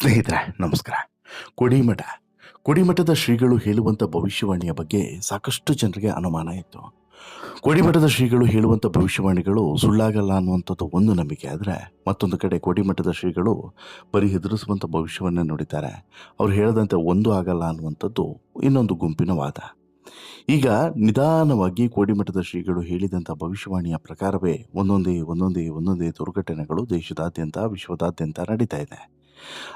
ಸ್ನೇಹಿತರೆ, ನಮಸ್ಕಾರ. ಕೊಡಿಮಠ. ಕೊಡಿಮಠದ ಶ್ರೀಗಳು ಹೇಳುವಂಥ ಭವಿಷ್ಯವಾಣಿಯ ಬಗ್ಗೆ ಸಾಕಷ್ಟು ಜನರಿಗೆ ಅನುಮಾನ ಇತ್ತು. ಕೊಡಿಮಠದ ಶ್ರೀಗಳು ಹೇಳುವಂಥ ಭವಿಷ್ಯವಾಣಿಗಳು ಸುಳ್ಳಾಗಲ್ಲ ಅನ್ನುವಂಥದ್ದು ಒಂದು ನಂಬಿಕೆ ಆದರೆ ಮತ್ತೊಂದು ಕಡೆ ಕೊಡಿಮಠದ ಶ್ರೀಗಳು ಬರೀ ಹೆದರಿಸುವಂಥ ಭವಿಷ್ಯವನ್ನು ನೋಡಿದ್ದಾರೆ. ಅವ್ರು ಹೇಳದಂತೆ ಒಂದು ಆಗಲ್ಲ ಅನ್ನುವಂಥದ್ದು ಇನ್ನೊಂದು ಗುಂಪಿನ ವಾದ. ಈಗ ನಿಧಾನವಾಗಿ ಕೋಡಿಮಠದ ಶ್ರೀಗಳು ಹೇಳಿದಂಥ ಭವಿಷ್ಯವಾಣಿಯ ಪ್ರಕಾರವೇ ಒಂದೊಂದೇ ಒಂದೊಂದೇ ಒಂದೊಂದೇ ದುರ್ಘಟನೆಗಳು ದೇಶದಾದ್ಯಂತ, ವಿಶ್ವದಾದ್ಯಂತ ನಡೀತಾ ಇದೆ.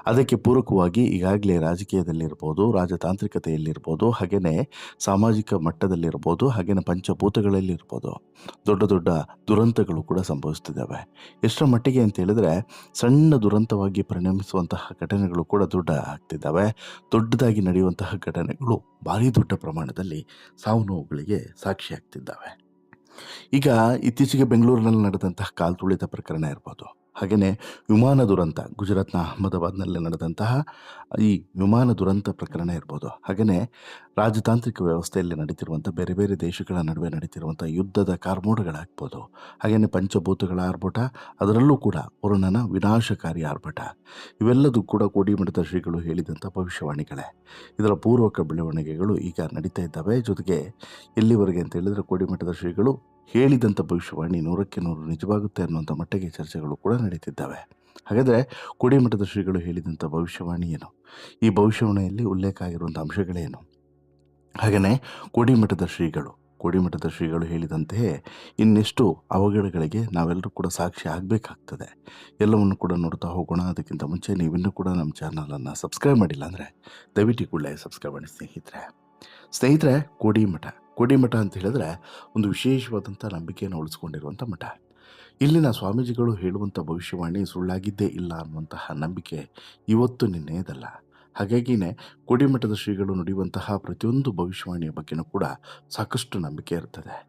ಅದಕ್ಕೆ ಪೂರಕವಾಗಿ ಈಗಾಗಲೇ ರಾಜಕೀಯದಲ್ಲಿರ್ಬೋದು, ರಾಜತಾಂತ್ರಿಕತೆಯಲ್ಲಿರ್ಬೋದು ಹಾಗೆಯೇ ಸಾಮಾಜಿಕ ಮಟ್ಟದಲ್ಲಿರ್ಬೋದು ಹಾಗೆಯೇ ಪಂಚಭೂತಗಳಲ್ಲಿರ್ಬೋದು ದೊಡ್ಡ ದೊಡ್ಡ ದುರಂತಗಳು ಕೂಡ ಸಂಭವಿಸ್ತಿದ್ದಾವೆ. ಎಷ್ಟರ ಮಟ್ಟಿಗೆ ಅಂತ ಹೇಳಿದ್ರೆ ಸಣ್ಣ ದುರಂತವಾಗಿ ಪರಿಣಮಿಸುವಂತಹ ಘಟನೆಗಳು ಕೂಡ ದೊಡ್ಡ ಆಗ್ತಿದ್ದಾವೆ. ದೊಡ್ಡದಾಗಿ ನಡೆಯುವಂತಹ ಘಟನೆಗಳು ಭಾರಿ ದೊಡ್ಡ ಪ್ರಮಾಣದಲ್ಲಿ ಸಾವು ನೋವುಗಳಿಗೆ ಸಾಕ್ಷಿಯಾಗ್ತಿದ್ದಾವೆ ಈಗ ಇತ್ತೀಚೆಗೆ ಬೆಂಗಳೂರಿನಲ್ಲಿ ನಡೆದಂತಹ ಕಾಲ್ತುಳಿತ ಪ್ರಕರಣ ಇರ್ಬೋದು. ಹಾಗೆಯೇ ವಿಮಾನ ದುರಂತ ಗುಜರಾತ್ನ ಅಹಮದಾಬಾದ್ನಲ್ಲಿ ನಡೆದಂತಹ ಈ ವಿಮಾನ ದುರಂತ ಪ್ರಕರಣ ಇರ್ಬೋದು. ಹಾಗೆಯೇ ರಾಜತಾಂತ್ರಿಕ ವ್ಯವಸ್ಥೆಯಲ್ಲಿ ನಡೀತಿರುವಂಥ ಬೇರೆ ಬೇರೆ ದೇಶಗಳ ನಡುವೆ ನಡೀತಿರುವಂಥ ಯುದ್ಧದ ಕಾರ್ಮೋಡಗಳಾಗ್ಬೋದು. ಹಾಗೆಯೇ ಪಂಚಭೂತಗಳ ಆರ್ಭಟ, ಅದರಲ್ಲೂ ಕೂಡ ವರುಣನ ವಿನಾಶಕಾರಿ ಆರ್ಭಟ, ಇವೆಲ್ಲದೂ ಕೂಡ ಕೋಡಿಮಠದ ಶ್ರೀಗಳು ಹೇಳಿದಂಥ ಭವಿಷ್ಯವಾಣಿಗಳೇ. ಇದರ ಪೂರ್ವಕ ಬೆಳವಣಿಗೆಗಳು ಈಗ ನಡೀತಾ ಇದ್ದಾವೆ. ಜೊತೆಗೆ ಎಲ್ಲಿವರೆಗೆ ಅಂತ ಹೇಳಿದರೆ ಕೋಡಿಮಠದ ಶ್ರೀಗಳು ಹೇಳಿದಂಥ ಭವಿಷ್ಯವಾಣಿ ನೂರಕ್ಕೆ ನೂರು ನಿಜವಾಗುತ್ತೆ ಅನ್ನುವಂಥ ಮಟ್ಟಿಗೆ ಚರ್ಚೆಗಳು ಕೂಡ ನಡೀತಿದ್ದಾವೆ. ಹಾಗಾದರೆ ಕೋಡಿಮಠದ ಶ್ರೀಗಳು ಹೇಳಿದಂಥ ಭವಿಷ್ಯವಾಣಿ ಏನು? ಈ ಭವಿಷ್ಯವಾಣಿಯಲ್ಲಿ ಉಲ್ಲೇಖ ಆಗಿರುವಂಥ ಅಂಶಗಳೇನು? ಹಾಗೆಯೇ ಕೋಡಿಮಠದ ಶ್ರೀಗಳು ಕೋಡಿಮಠದ ಶ್ರೀಗಳು ಹೇಳಿದಂತೆಯೇ ಇನ್ನೆಷ್ಟು ಅವಘಡಗಳಿಗೆ ನಾವೆಲ್ಲರೂ ಕೂಡ ಸಾಕ್ಷಿ ಆಗಬೇಕಾಗ್ತದೆ. ಎಲ್ಲವನ್ನು ಕೂಡ ನೋಡ್ತಾ ಹೋಗೋಣ. ಅದಕ್ಕಿಂತ ಮುಂಚೆ ನೀವಿನ್ನೂ ಕೂಡ ನಮ್ಮ ಚಾನಲನ್ನು ಸಬ್ಸ್ಕ್ರೈಬ್ ಮಾಡಿಲ್ಲ ಅಂದರೆ ದಯವಿಟ್ಟು ಕೂಡಲೇ ಸಬ್ಸ್ಕ್ರೈಬ್ ಮಾಡಿ ಸ್ನೇಹಿತರೆ. ಸ್ನೇಹಿತರೆ, ಕೋಡಿಮಠ. ಕೋಡಿಮಠ ಅಂತ ಹೇಳಿದ್ರೆ ಒಂದು ವಿಶೇಷವಾದಂಥ ನಂಬಿಕೆಯನ್ನು ಉಳಿಸ್ಕೊಂಡಿರುವಂಥ ಮಠ. ಇಲ್ಲಿನ ಸ್ವಾಮೀಜಿಗಳು ಹೇಳುವಂಥ ಭವಿಷ್ಯವಾಣಿ ಸುಳ್ಳಾಗಿದ್ದೇ ಇಲ್ಲ ಅನ್ನುವಂತಹ ನಂಬಿಕೆ ಇವತ್ತು ನಿನ್ನೆಯದಲ್ಲ. ಹಾಗಾಗಿನೇ ಕೋಡಿಮಠದ ಶ್ರೀಗಳು ನುಡಿಯುವಂತಹ ಪ್ರತಿಯೊಂದು ಭವಿಷ್ಯವಾಣಿಯ ಬಗ್ಗೆನೂ ಕೂಡ ಸಾಕಷ್ಟು ನಂಬಿಕೆ ಇರ್ತದೆ.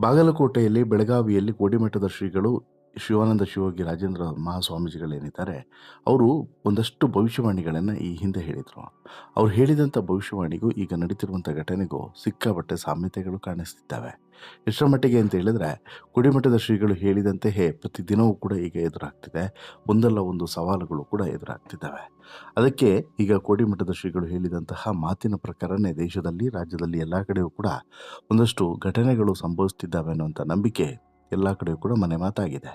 ಬಾಗಲಕೋಟೆಯಲ್ಲಿ, ಬೆಳಗಾವಿಯಲ್ಲಿ ಕೋಡಿಮಠದ ಶ್ರೀಗಳು ಶಿವಾನಂದ ಶಿವಗಿ ರಾಜೇಂದ್ರ ಮಹಾಸ್ವಾಮೀಜಿಗಳೇನಿದ್ದಾರೆ, ಅವರು ಒಂದಷ್ಟು ಭವಿಷ್ಯವಾಣಿಗಳನ್ನು ಈ ಹಿಂದೆ ಹೇಳಿದರು. ಅವ್ರು ಹೇಳಿದಂಥ ಭವಿಷ್ಯವಾಣಿಗೂ ಈಗ ನಡೀತಿರುವಂಥ ಘಟನೆಗೂ ಸಿಕ್ಕಾಪಟ್ಟೆ ಸಾಮ್ಯತೆಗಳು ಕಾಣಿಸ್ತಿದ್ದಾವೆ. ಎಷ್ಟರ ಮಟ್ಟಿಗೆ ಅಂತ ಹೇಳಿದ್ರೆ, ಕುಡಿಮಠದ ಶ್ರೀಗಳು ಹೇಳಿದಂತೆಯೇ ಪ್ರತಿದಿನವೂ ಕೂಡ ಈಗ ಎದುರಾಗ್ತಿದೆ. ಒಂದಲ್ಲ ಒಂದು ಸವಾಲುಗಳು ಕೂಡ ಎದುರಾಗ್ತಿದ್ದಾವೆ. ಅದಕ್ಕೆ ಈಗ ಕೋಡಿಮಠದ ಶ್ರೀಗಳು ಹೇಳಿದಂತಹ ಮಾತಿನ ಪ್ರಕಾರನೇ ದೇಶದಲ್ಲಿ, ರಾಜ್ಯದಲ್ಲಿ ಎಲ್ಲ ಕಡೆಯೂ ಕೂಡ ಒಂದಷ್ಟು ಘಟನೆಗಳು ಸಂಭವಿಸ್ತಿದ್ದಾವೆ ಅನ್ನುವಂಥ ನಂಬಿಕೆ ಎಲ್ಲ ಕಡೆಯೂ ಕೂಡ ಮನೆ ಮಾತಾಗಿದೆ.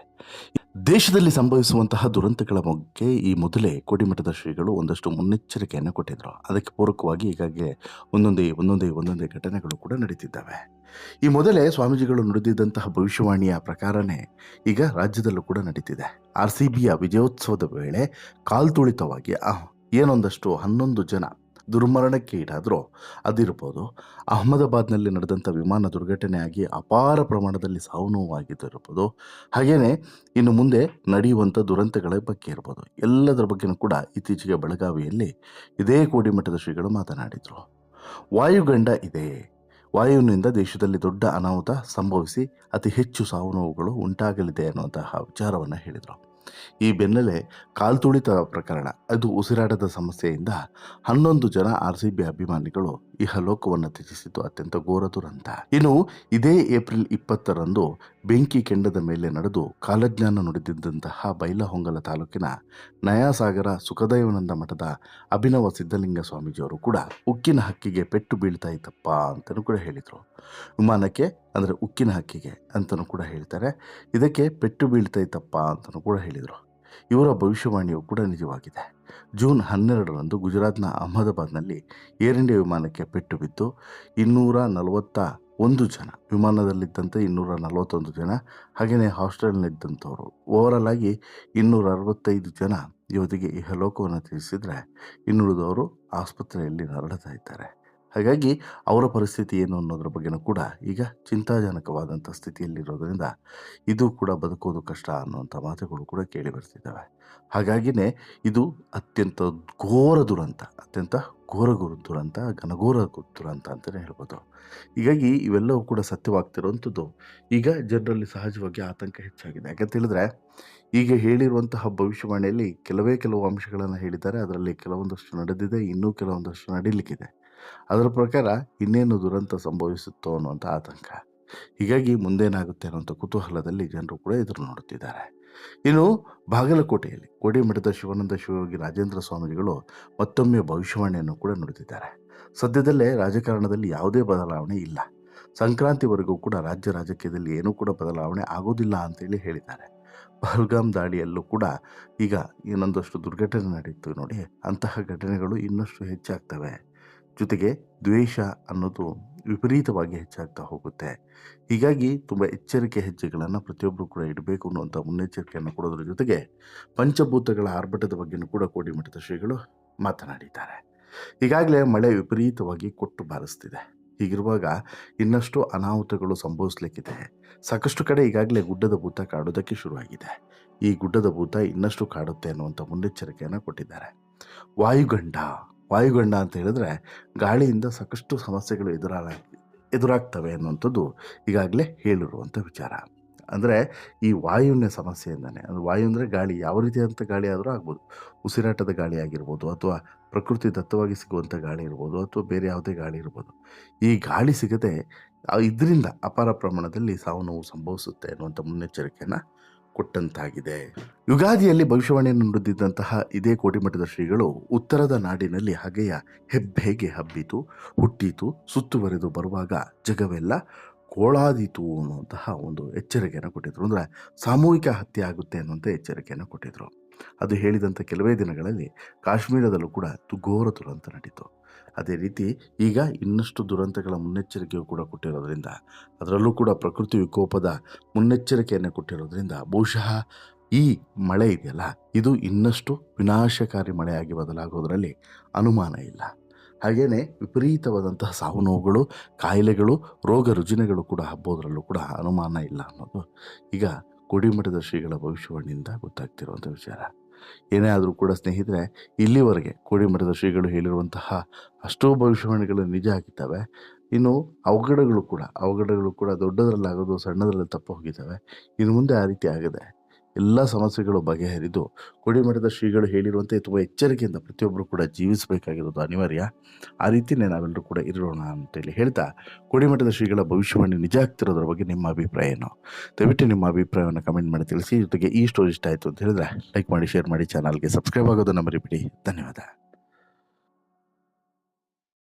ದೇಶದಲ್ಲಿ ಸಂಭವಿಸುವಂತಹ ದುರಂತಗಳ ಬಗ್ಗೆ ಈ ಮೊದಲೇ ಕೋಡಿಮಠದ ಶ್ರೀಗಳು ಒಂದಷ್ಟು ಮುನ್ನೆಚ್ಚರಿಕೆಯನ್ನು ಕೊಟ್ಟಿದ್ದರು ಅದಕ್ಕೆ ಪೂರಕವಾಗಿ ಈಗಾಗಲೇ ಒಂದೊಂದೇ ಒಂದೊಂದೇ ಒಂದೊಂದೇ ಘಟನೆಗಳು ಕೂಡ ನಡೀತಿದ್ದಾವೆ. ಈ ಮೊದಲೇ ಸ್ವಾಮೀಜಿಗಳು ನುಡಿದಿದ್ದಂತಹ ಭವಿಷ್ಯವಾಣಿಯ ಪ್ರಕಾರನೇ ಈಗ ರಾಜ್ಯದಲ್ಲೂ ಕೂಡ ನಡೀತಿದೆ. ಆರ್ ಸಿ ಬಿಯ ವಿಜಯೋತ್ಸವದ ವೇಳೆ ಕಾಲ್ತುಳಿತವಾಗಿ ಏನೊಂದಷ್ಟು ಹನ್ನೊಂದು ಜನ ದುರ್ಮರಣಕ್ಕೆ ಈಡಾದರೂ ಅದಿರ್ಬೋದು. ಅಹಮದಾಬಾದ್ನಲ್ಲಿ ನಡೆದಂಥ ವಿಮಾನ ದುರ್ಘಟನೆಯಾಗಿ ಅಪಾರ ಪ್ರಮಾಣದಲ್ಲಿ ಸಾವು ನೋವಾಗಿದ್ದಿರ್ಬೋದು. ಹಾಗೆಯೇ ಇನ್ನು ಮುಂದೆ ನಡೆಯುವಂಥ ದುರಂತಗಳ ಬಗ್ಗೆ ಇರ್ಬೋದು. ಎಲ್ಲದರ ಬಗ್ಗೆನೂ ಕೂಡ ಇತ್ತೀಚೆಗೆ ಬೆಳಗಾವಿಯಲ್ಲಿ ಇದೇ ಕೋಡಿಮಠದ ಶ್ರೀಗಳು ಮಾತನಾಡಿದರು. ವಾಯುಗಂಡ ಇದೆ. ವಾಯುವಿನಿಂದ ದೇಶದಲ್ಲಿ ದೊಡ್ಡ ಅನಾಹುತ ಸಂಭವಿಸಿ ಅತಿ ಹೆಚ್ಚು ಸಾವು ನೋವುಗಳು ಉಂಟಾಗಲಿದೆ ಅನ್ನುವಂತಹ ವಿಚಾರವನ್ನು ಹೇಳಿದರು. ಈ ಬೆನ್ನಲ್ಲೇ ಕಾಲ್ತುಳಿತ ಪ್ರಕರಣ, ಅದು ಉಸಿರಾಟದ ಸಮಸ್ಯೆಯಿಂದ ಹನ್ನೊಂದು ಜನ ಆರ್ ಸಿ ಬಿ ಅಭಿಮಾನಿಗಳು ಇಹಲೋಕವನ್ನು ತ್ಯಜಿಸಿದ್ದು ಅತ್ಯಂತ ಘೋರ ದುರಂತ. ಇನ್ನು ಇದೇ ಏಪ್ರಿಲ್ ಇಪ್ಪತ್ತರಂದು ಬೆಂಕಿ ಕೆಂಡದ ಮೇಲೆ ನಡೆದು ಕಾಲಜ್ಞಾನ ನುಡಿದಿದ್ದಂತಹ ಬೈಲಹೊಂಗಲ ತಾಲೂಕಿನ ನಯಾಸಾಗರ ಸುಖದೈವನಂದ ಮಠದ ಅಭಿನವ ಸಿದ್ಧಲಿಂಗ ಸ್ವಾಮೀಜಿಯವರು ಕೂಡ ಉಕ್ಕಿನ ಹಕ್ಕಿಗೆ ಪೆಟ್ಟು ಬೀಳ್ತಾ ಇತ್ತಪ್ಪ ಅಂತಲೂ ಕೂಡ ಹೇಳಿದರು. ವಿಮಾನಕ್ಕೆ ಅಂದರೆ ಉಕ್ಕಿನ ಹಕ್ಕಿಗೆ ಅಂತಲೂ ಕೂಡ ಹೇಳ್ತಾರೆ. ಇದಕ್ಕೆ ಪೆಟ್ಟು ಬೀಳ್ತೈತಪ್ಪ ಅಂತಲೂ ಕೂಡ ಹೇಳಿದರು. ಇವರ ಭವಿಷ್ಯವಾಣಿಯು ಕೂಡ ನಿಜವಾಗಿದೆ. ಜೂನ್ ಹನ್ನೆರಡರಂದು ಗುಜರಾತ್ನ ಅಹಮದಾಬಾದ್ನಲ್ಲಿ ಏರ್ ಇಂಡಿಯಾ ವಿಮಾನಕ್ಕೆ ಪೆಟ್ಟು ಬಿದ್ದು ಇನ್ನೂರ ನಲವತ್ತ ಒಂದು ಜನ, ವಿಮಾನದಲ್ಲಿದ್ದಂತೆ ಇನ್ನೂರ ನಲವತ್ತೊಂದು ಜನ, ಹಾಗೆಯೇ ಹಾಸ್ಟೆಲ್ನಲ್ಲಿದ್ದಂಥವ್ರು, ಓವರಾಲ್ ಆಗಿ ಇನ್ನೂರ ಅರವತ್ತೈದು ಜನ ಇವತ್ತಿಗೆ ಇಹಲೋಕವನ್ನು ತಿಳಿಸಿದರೆ ಇನ್ನುಳಿದವರು ಆಸ್ಪತ್ರೆಯಲ್ಲಿ ನರಳುತ್ತಾ ಇದ್ದಾರೆ. ಹಾಗಾಗಿ ಅವರ ಪರಿಸ್ಥಿತಿ ಏನು ಅನ್ನೋದ್ರ ಬಗ್ಗೆನೂ ಕೂಡ ಈಗ ಚಿಂತಾಜನಕವಾದಂಥ ಸ್ಥಿತಿಯಲ್ಲಿರೋದ್ರಿಂದ ಇದು ಕೂಡ ಬದುಕೋದು ಕಷ್ಟ ಅನ್ನುವಂಥ ಮಾತುಗಳು ಕೂಡ ಕೇಳಿ ಬರ್ತಿದ್ದಾವೆ. ಹಾಗಾಗಿನೇ ಇದು ಅತ್ಯಂತ ಘೋರ ದುರಂತ, ಅತ್ಯಂತ ಘೋರ ಗುರು ದುರಂತ, ಘನಘೋರ ದುರಂತ ಅಂತಲೇ ಹೇಳ್ಬೋದು. ಹೀಗಾಗಿ ಇವೆಲ್ಲವೂ ಕೂಡ ಸತ್ಯವಾಗ್ತಿರುವಂಥದ್ದು ಈಗ ಜನರಲ್ಲಿ ಸಹಜವಾಗಿ ಆತಂಕ ಹೆಚ್ಚಾಗಿದೆ. ಯಾಕಂತ ಹೇಳಿದ್ರೆ ಈಗ ಹೇಳಿರುವಂತಹ ಭವಿಷ್ಯವಾಣಿಯಲ್ಲಿ ಕೆಲವೇ ಕೆಲವು ಅಂಶಗಳನ್ನು ಹೇಳಿದ್ದಾರೆ. ಅದರಲ್ಲಿ ಕೆಲವೊಂದಷ್ಟು ನಡೆದಿದೆ, ಇನ್ನೂ ಕೆಲವೊಂದಷ್ಟು ನಡೀಲಿಕ್ಕಿದೆ. ಅದರ ಪ್ರಕಾರ ಇನ್ನೇನು ದುರಂತ ಸಂಭವಿಸುತ್ತೋ ಅನ್ನುವಂಥ ಆತಂಕ. ಹೀಗಾಗಿ ಮುಂದೇನಾಗುತ್ತೆ ಅನ್ನುವಂಥ ಕುತೂಹಲದಲ್ಲಿ ಜನರು ಕೂಡ ಎದುರು ನೋಡುತ್ತಿದ್ದಾರೆ. ಇನ್ನು ಬಾಗಲಕೋಟೆಯಲ್ಲಿ ಕೋಡಿಮಠದ ಶಿವಾನಂದ ಶಿವಯೋಗಿ ರಾಜೇಂದ್ರ ಸ್ವಾಮೀಜಿಗಳು ಮತ್ತೊಮ್ಮೆ ಭವಿಷ್ಯವಾಣಿಯನ್ನು ಕೂಡ ನುಡಿದಿದ್ದಾರೆ. ಸದ್ಯದಲ್ಲೇ ರಾಜಕಾರಣದಲ್ಲಿ ಯಾವುದೇ ಬದಲಾವಣೆ ಇಲ್ಲ. ಸಂಕ್ರಾಂತಿವರೆಗೂ ಕೂಡ ರಾಜ್ಯ ರಾಜಕೀಯದಲ್ಲಿ ಏನೂ ಕೂಡ ಬದಲಾವಣೆ ಆಗೋದಿಲ್ಲ ಅಂತೇಳಿ ಹೇಳಿದ್ದಾರೆ. ಪಹಲ್ಗಾಮ್ ದಾಳಿಯಲ್ಲೂ ಕೂಡ ಈಗ ಇನ್ನೊಂದಷ್ಟು ದುರ್ಘಟನೆ ನಡೆಯಿತು ನೋಡಿ, ಅಂತಹ ಘಟನೆಗಳು ಇನ್ನಷ್ಟು ಹೆಚ್ಚಾಗ್ತವೆ. ಜೊತೆಗೆ ದ್ವೇಷ ಅನ್ನೋದು ವಿಪರೀತವಾಗಿ ಹೆಚ್ಚಾಗ್ತಾ ಹೋಗುತ್ತೆ. ಹೀಗಾಗಿ ತುಂಬ ಎಚ್ಚರಿಕೆ ಹೆಜ್ಜೆಗಳನ್ನು ಪ್ರತಿಯೊಬ್ಬರು ಕೂಡ ಇಡಬೇಕು ಅನ್ನುವಂಥ ಮುನ್ನೆಚ್ಚರಿಕೆಯನ್ನು ಕೊಡೋದ್ರ ಜೊತೆಗೆ ಪಂಚಭೂತಗಳ ಆರ್ಭಟದ ಬಗ್ಗೆನೂ ಕೂಡ ಕೋಡಿಮಠದ ಶ್ರೀಗಳು ಮಾತನಾಡಿದ್ದಾರೆ. ಈಗಾಗಲೇ ಮಳೆ ವಿಪರೀತವಾಗಿ ಕೊಟ್ಟು ಬಾರಿಸ್ತಿದೆ. ಹೀಗಿರುವಾಗ ಇನ್ನಷ್ಟು ಅನಾಹುತಗಳು ಸಂಭವಿಸ್ಲಿಕ್ಕಿದೆ. ಸಾಕಷ್ಟು ಕಡೆ ಈಗಾಗಲೇ ಗುಡ್ಡದ ಭೂತ ಕಾಡೋದಕ್ಕೆ ಶುರುವಾಗಿದೆ. ಈ ಗುಡ್ಡದ ಭೂತ ಇನ್ನಷ್ಟು ಕಾಡುತ್ತೆ ಅನ್ನುವಂಥ ಮುನ್ನೆಚ್ಚರಿಕೆಯನ್ನು ಕೊಟ್ಟಿದ್ದಾರೆ. ವಾಯುಗಂಡ ವಾಯುಗಂಡ ಅಂತ ಹೇಳಿದ್ರೆ ಗಾಳಿಯಿಂದ ಸಾಕಷ್ಟು ಸಮಸ್ಯೆಗಳು ಎದುರಾಗ, ಎದುರಾಗ್ತವೆ ಅನ್ನುವಂಥದ್ದು ಈಗಾಗಲೇ ಹೇಳಿರುವಂಥ ವಿಚಾರ. ಅಂದರೆ ಈ ವಾಯುವಿನ ಸಮಸ್ಯೆಯಿಂದನೇ ಅಂದರೆ ವಾಯು ಅಂದರೆ ಗಾಳಿ, ಯಾವ ರೀತಿಯಾದಂಥ ಗಾಳಿ ಆದರೂ ಆಗ್ಬೋದು. ಉಸಿರಾಟದ ಗಾಳಿ ಆಗಿರ್ಬೋದು ಅಥವಾ ಪ್ರಕೃತಿ ದತ್ತವಾಗಿ ಸಿಗುವಂಥ ಗಾಳಿ ಇರ್ಬೋದು ಅಥವಾ ಬೇರೆ ಯಾವುದೇ ಗಾಳಿ ಇರ್ಬೋದು. ಈ ಗಾಳಿ ಸಿಗದೆ ಇದರಿಂದ ಅಪಾರ ಪ್ರಮಾಣದಲ್ಲಿ ಸಾವು ನೋವು ಸಂಭವಿಸುತ್ತೆ ಅನ್ನುವಂಥ ಮುನ್ನೆಚ್ಚರಿಕೆಯನ್ನು ಕೊಟ್ಟಂತಾಗಿದೆ. ಯುಗಾದಿಯಲ್ಲಿ ಭವಿಷ್ಯವಾಣಿಯನ್ನು ನುಡಿದಿದ್ದಂತಹ ಇದೇ ಕೋಟಿಮಠದ ಶ್ರೀಗಳು ಉತ್ತರದ ನಾಡಿನಲ್ಲಿ ಹಗೆಯ ಹೆಬ್ಬೆಗೆ ಹಬ್ಬಿತು, ಹುಟ್ಟಿತು ಸುತ್ತುವರೆದು ಬರುವಾಗ ಜಗವೆಲ್ಲ ಕೋಳಾದೀತು ಅನ್ನುವಂತಹ ಒಂದು ಎಚ್ಚರಿಕೆಯನ್ನು ಕೊಟ್ಟಿದ್ರು. ಅಂದರೆ ಸಾಮೂಹಿಕ ಹತ್ಯೆ ಆಗುತ್ತೆ ಅನ್ನುವಂಥ ಎಚ್ಚರಿಕೆಯನ್ನು ಕೊಟ್ಟಿದ್ರು. ಅದು ಹೇಳಿದಂಥ ಕೆಲವೇ ದಿನಗಳಲ್ಲಿ ಕಾಶ್ಮೀರದಲ್ಲೂ ಕೂಡ ಘೋರ ದುರಂತ ನಡೀತು. ಅದೇ ರೀತಿ ಈಗ ಇನ್ನಷ್ಟು ದುರಂತಗಳ ಮುನ್ನೆಚ್ಚರಿಕೆಯು ಕೂಡ ಕೊಟ್ಟಿರೋದ್ರಿಂದ, ಅದರಲ್ಲೂ ಕೂಡ ಪ್ರಕೃತಿ ವಿಕೋಪದ ಮುನ್ನೆಚ್ಚರಿಕೆಯನ್ನು ಕೊಟ್ಟಿರೋದ್ರಿಂದ ಬಹುಶಃ ಈ ಮಳೆ ಇದೆಯಲ್ಲ, ಇದು ಇನ್ನಷ್ಟು ವಿನಾಶಕಾರಿ ಮಳೆಯಾಗಿ ಬದಲಾಗೋದರಲ್ಲಿ ಅನುಮಾನ ಇಲ್ಲ. ಹಾಗೆಯೇ ವಿಪರೀತವಾದಂತಹ ಸಾವು ನೋವುಗಳು, ಕಾಯಿಲೆಗಳು, ರೋಗ ರುಜಿನಗಳು ಕೂಡ ಹಬ್ಬೋದರಲ್ಲೂ ಕೂಡ ಅನುಮಾನ ಇಲ್ಲ ಅನ್ನೋದು ಈಗ ಕೊಡಿಮಠದ ಶ್ರೀಗಳ ಭವಿಷ್ಯವಾಣಿಯಿಂದ ಗೊತ್ತಾಗ್ತಿರುವಂಥ ವಿಚಾರ. ಏನೇ ಆದರೂ ಕೂಡ ಸ್ನೇಹಿತರೆ, ಇಲ್ಲಿವರೆಗೆ ಕೋಡಿಮಠದ ಶ್ರೀಗಳು ಹೇಳಿರುವಂತಹ ಅಷ್ಟೋ ಭವಿಷ್ಯವಾಣಿಗಳು ನಿಜ ಆಗಿದ್ದಾವೆ. ಇನ್ನು ಅವಘಡಗಳು ಕೂಡ ಅವಘಡಗಳು ಕೂಡ ದೊಡ್ಡದರಲ್ಲಾಗೋದು ಸಣ್ಣದರಲ್ಲಿ ತಪ್ಪು ಹೋಗಿದ್ದಾವೆ. ಇನ್ನು ಮುಂದೆ ಆ ರೀತಿ ಆಗದೆ ಎಲ್ಲ ಸಮಸ್ಯೆಗಳು ಬಗೆಹರಿದು ಕೊಡಿಮಠದ ಶ್ರೀಗಳು ಹೇಳಿರುವಂತೆ ತುಂಬ ಎಚ್ಚರಿಕೆಯಿಂದ ಪ್ರತಿಯೊಬ್ಬರು ಕೂಡ ಜೀವಿಸಬೇಕಾಗಿರೋದು ಅನಿವಾರ್ಯ. ಆ ರೀತಿಯೇ ನಾವೆಲ್ಲರೂ ಕೂಡ ಇರೋಣ ಅಂತೇಳಿ ಹೇಳ್ತಾ ಕೋಡಿಮಠದ ಶ್ರೀಗಳ ಭವಿಷ್ಯವಾಣಿ ನಿಜ ಆಗ್ತಿರೋದ್ರ ಬಗ್ಗೆ ನಿಮ್ಮ ಅಭಿಪ್ರಾಯ ಏನು ದಯವಿಟ್ಟು ನಿಮ್ಮ ಅಭಿಪ್ರಾಯವನ್ನು ಕಮೆಂಟ್ ಮಾಡಿ ತಿಳಿಸಿ. ಜೊತೆಗೆ ಈ ಸ್ಟೋರಿ ಇಷ್ಟ ಆಯಿತು ಅಂತ ಹೇಳಿದ್ರೆ ಲೈಕ್ ಮಾಡಿ, ಶೇರ್ ಮಾಡಿ, ಚಾನಲ್ಗೆ ಸಬ್ಸ್ಕ್ರೈಬ್ ಆಗೋದನ್ನು ಮರಿಬಿಡಿ. ಧನ್ಯವಾದ.